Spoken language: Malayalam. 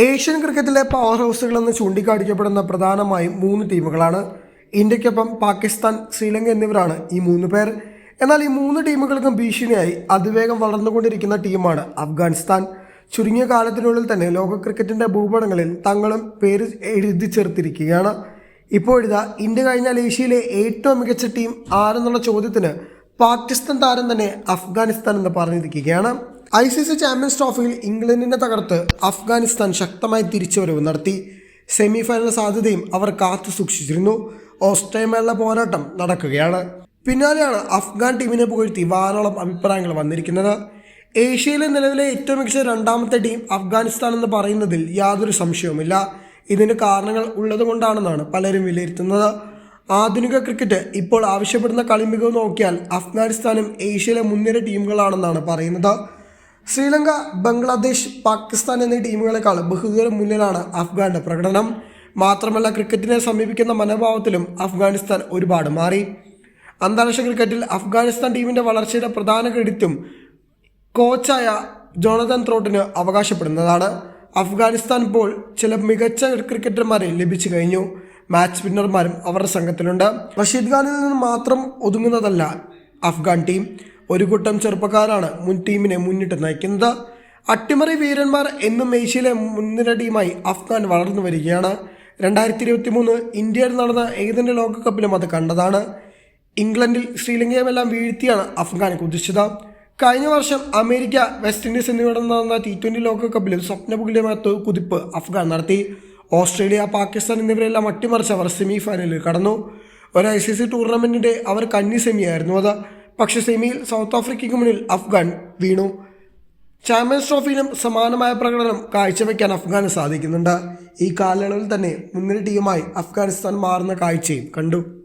ഏഷ്യൻ ക്രിക്കറ്റിലെ പവർ ഹൗസുകളെന്ന് ചൂണ്ടിക്കാണിക്കപ്പെടുന്ന പ്രധാനമായും മൂന്ന് ടീമുകളാണ്. ഇന്ത്യക്കൊപ്പം പാകിസ്ഥാൻ ശ്രീലങ്ക എന്നിവരാണ് ഈ മൂന്ന് പേർ. എന്നാൽ ഈ മൂന്ന് ടീമുകൾക്കും ഭീഷണിയായി അതിവേഗം വളർന്നുകൊണ്ടിരിക്കുന്ന ടീമാണ് അഫ്ഗാനിസ്ഥാൻ. ചുരുങ്ങിയ കാലത്തിനുള്ളിൽ തന്നെ ലോക ക്രിക്കറ്റിന്റെ ഭൂപടങ്ങളിൽ തങ്ങളും പേര് എഴുതി ചേർത്തിരിക്കുകയാണ്. ഇപ്പോഴിതാ ഇന്ത്യ കഴിഞ്ഞാൽ ഏഷ്യയിലെ ഏറ്റവും മികച്ച ടീം ആരെന്നുള്ള ചോദ്യത്തിന് പാകിസ്ഥാൻ താരം തന്നെ അഫ്ഗാനിസ്ഥാൻ എന്ന് പറഞ്ഞിരിക്കുകയാണ്. ഐ സി സി ചാമ്പ്യൻസ് ട്രോഫിയിൽ ഇംഗ്ലണ്ടിനെ തകർത്ത് അഫ്ഗാനിസ്ഥാൻ ശക്തമായി തിരിച്ചുവരവ് നടത്തി. സെമി ഫൈനൽ സാധ്യതയും അവർ കാത്തു സൂക്ഷിച്ചിരുന്നു. ഓസ്ട്രേലിയയുള്ള പോരാട്ടം നടക്കുകയാണ്. പിന്നാലെയാണ് അഫ്ഗാൻ ടീമിനെ പുകഴ്ത്തി വാനോളം അഭിപ്രായങ്ങൾ വന്നിരിക്കുന്നത്. ഏഷ്യയിലെ നിലവിലെ ഏറ്റവും മികച്ച രണ്ടാമത്തെ ടീം അഫ്ഗാനിസ്ഥാൻ എന്ന് പറയുന്നതിൽ യാതൊരു സംശയവുമില്ല. ഇതിന് കാരണങ്ങൾ ഉള്ളതുകൊണ്ടാണെന്നാണ് പലരും വിലയിരുത്തുന്നത്. ആധുനിക ക്രിക്കറ്റ് ഇപ്പോൾ ആവശ്യപ്പെടുന്ന കളിമികവ് നോക്കിയാൽ അഫ്ഗാനിസ്ഥാനും ഏഷ്യയിലെ മുൻനിര ടീമുകളാണെന്നാണ് പറയുന്നത്. ശ്രീലങ്ക ബംഗ്ലാദേശ് പാകിസ്ഥാൻ എന്നീ ടീമുകളെക്കാൾ ബഹുദൂരം മുന്നിലാണ് അഫ്ഗാന്റെ പ്രകടനം. മാത്രമല്ല ക്രിക്കറ്റിനെ സമീപിക്കുന്ന മനോഭാവത്തിലും അഫ്ഗാനിസ്ഥാൻ ഒരുപാട് മാറി. അന്താരാഷ്ട്ര ക്രിക്കറ്റിൽ അഫ്ഗാനിസ്ഥാൻ ടീമിന്റെ വളർച്ചയുടെ പ്രധാന ക്രെഡിറ്റും കോച്ചായ ജോണതൻ ത്രോട്ടിന് അവകാശപ്പെടുന്നതാണ്. അഫ്ഗാനിസ്ഥാൻ ഇപ്പോൾ ചില മികച്ച ക്രിക്കറ്റർമാരെ ലഭിച്ചു കഴിഞ്ഞു. മാച്ച് വിന്നർമാരും അവരുടെ സംഘത്തിലുണ്ട്. റഷീദ് ഖാനിൽ നിന്ന് മാത്രം ഒതുങ്ങുന്നതല്ല അഫ്ഗാൻ ടീം. ഒരു കൂട്ടം ചെറുപ്പക്കാരാണ് മുൻ ടീമിനെ മുന്നിട്ട് നയിക്കുന്നത്. അട്ടിമറി വീരന്മാർ എന്നും ഏഷ്യയിലെ മുൻനിര ടീമായി അഫ്ഗാൻ വളർന്നു വരികയാണ്. രണ്ടായിരത്തി ഇരുപത്തി മൂന്ന് ഇന്ത്യയിൽ നടന്ന ഏകദിന ലോകകപ്പിലും അത് കണ്ടതാണ്. ഇംഗ്ലണ്ടിൽ ശ്രീലങ്കയുമെല്ലാം വീഴ്ത്തിയാണ് അഫ്ഗാൻ കുതിച്ചത്. കഴിഞ്ഞ വർഷം അമേരിക്ക വെസ്റ്റ് ഇൻഡീസ് എന്നിവിടെ നടന്ന ടി ട്വന്റി ലോകകപ്പിലും സ്വപ്നപുകിലമായ കുതിപ്പ് അഫ്ഗാൻ നടത്തി. ഓസ്ട്രേലിയ പാകിസ്ഥാൻ എന്നിവരെല്ലാം അട്ടിമറിച്ച് അവർ സെമി ഫൈനലിൽ കടന്നു. ഒരു ഐ സി സി ടൂർണമെന്റിന്റെ അവർ കന്നി സെമിയായിരുന്നു അത്. പക്ഷേ സെമിയിൽ സൗത്ത് ആഫ്രിക്കയ്ക്ക് മുന്നിൽ അഫ്ഗാൻ വീണു. ചാമ്പ്യൻസ് ട്രോഫിയിലും സമാനമായ പ്രകടനം കാഴ്ചവെക്കാൻ അഫ്ഗാന് സാധിക്കുന്നുണ്ട്. ഈ കാലയളവിൽ തന്നെ മുന്നിൽ ടീമായി അഫ്ഗാനിസ്ഥാൻ മാറുന്ന കാഴ്ചയും കണ്ടു.